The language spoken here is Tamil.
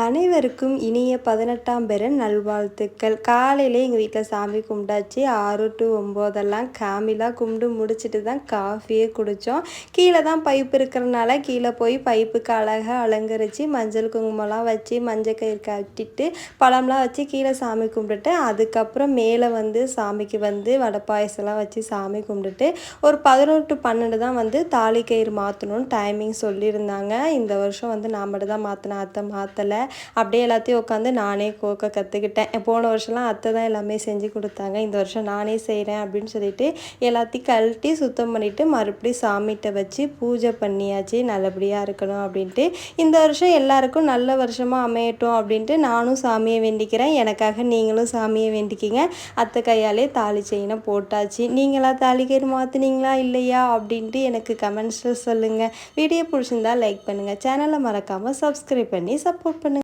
அனைவருக்கும் இனிய பதினெட்டாம் பெற நல்வாழ்த்துக்கள். காலையிலே எங்கள் வீட்டில் சாமி கும்பிட்டாச்சு. ஆறு டு ஒம்போதெல்லாம் காமிலாக கும்பிட்டு முடிச்சுட்டு தான் காஃபியே குடித்தோம் கீழே தான் பைப்பு இருக்கிறனால கீழே போய் பைப்புக்கு அழகாக அலங்கரித்து மஞ்சள் குங்குமம்லாம் வச்சு மஞ்சள் கயிறு கட்டிட்டு பழம்லாம் வச்சு கீழே சாமி கும்பிட்டுட்டு அதுக்கப்புறம் மேலே வந்து சாமிக்கு வந்து வடை பாயசம்லாம் வச்சு சாமி கும்பிட்டுட்டு ஒரு பதினொரு டு பன்னெண்டு தான் வந்து தாலி கயிறு மாற்றணும்னு டைமிங் சொல்லியிருந்தாங்க. இந்த வருஷம் வந்து நான் மட்டும் தான் மாற்றினேன் அத்தை மாற்றலை அப்படியே எல்லாத்தையும் உட்காந்து நானே கோக்க கற்றுக்கிட்டேன் போன வருஷம்லாம் அத்தை தான் எல்லாமே செஞ்சு கொடுத்தாங்க. இந்த வருஷம் நானே செய்கிறேன் அப்படின்னு சொல்லிட்டு எல்லாத்தையும் கழட்டி சுத்தம் பண்ணிவிட்டு மறுபடியும் சாமிகிட்ட வச்சு பூஜை பண்ணியாச்சு. நல்லபடியாக இருக்கணும் அப்படின்ட்டு. இந்த வருஷம் எல்லாருக்கும் நல்ல வருஷமாக அமையட்டும் அப்படின்ட்டு நானும் சாமியை வேண்டிக்கிறேன். எனக்காக நீங்களும் சாமியை வேண்டிக்கிங்க. அத்தை கையாலே தாலி செயினை போட்டாச்சு. நீங்களா தாலி கயிறு மாற்றினீங்களா இல்லையா அப்படின்ட்டு எனக்கு கமெண்ட்ஸில் சொல்லுங்கள் வீடியோ பிடிச்சிருந்தா லைக் பண்ணுங்கள் சேனலை மறக்காமல் சப்ஸ்கிரைப் பண்ணி சப்போர்ட் பண்ணுங்கள்